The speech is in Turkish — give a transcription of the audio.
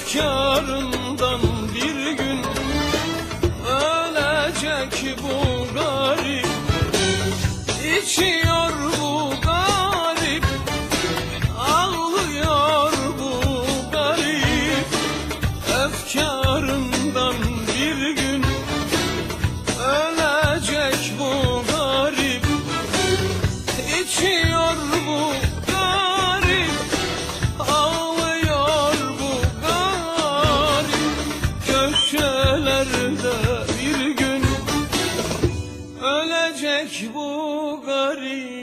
efkarından bir gün ölecek bu garip. İçiyor bu garip ağlıyor bu garip. Efkarından bir gün ölecek bu garip. İçiyor bu garip